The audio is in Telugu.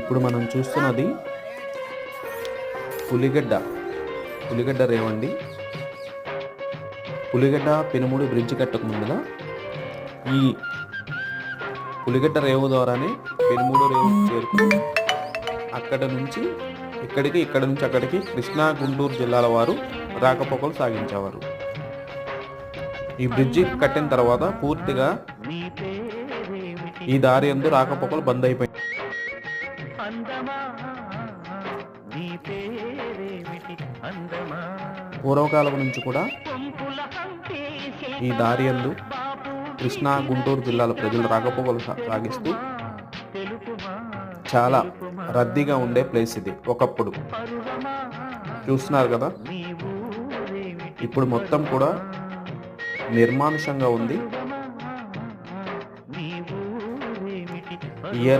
ఇప్పుడు మనం చూస్తున్నది పులిగడ్డ. పులిగడ్డ రేవండి. పులిగడ్డ పెనుమూడు బ్రిడ్జ్ కట్టకు ముందుగా ఈ పులిగడ్డ రేవు ద్వారానే పెనుమూడు రేవు చేరుకుని అక్కడ నుంచి ఇక్కడికి ఇక్కడ నుంచి అక్కడికి కృష్ణా గుంటూరు జిల్లాల వారు రాకపోకలు సాగించేవారు. ఈ బ్రిడ్జి కట్టిన తర్వాత పూర్తిగా ఈ దారి ఎందు రాకపోకలు బంద్ అయిపోయాయి అందమా? నీ పేరేమిటి అందమా? పూర్వకాలం నుంచి కూడా ఈ దారి ఎందు కృష్ణా గుంటూరు జిల్లాల ప్రజలు రాకపోకలు సాగిస్తూ చాలా రద్దీగా ఉండే ప్లేస్ ఇది ఒకప్పుడు. చూస్తున్నారు కదా? ఇప్పుడు మొత్తం కూడా నిర్మానుషంగా ఉంది. ఏరియా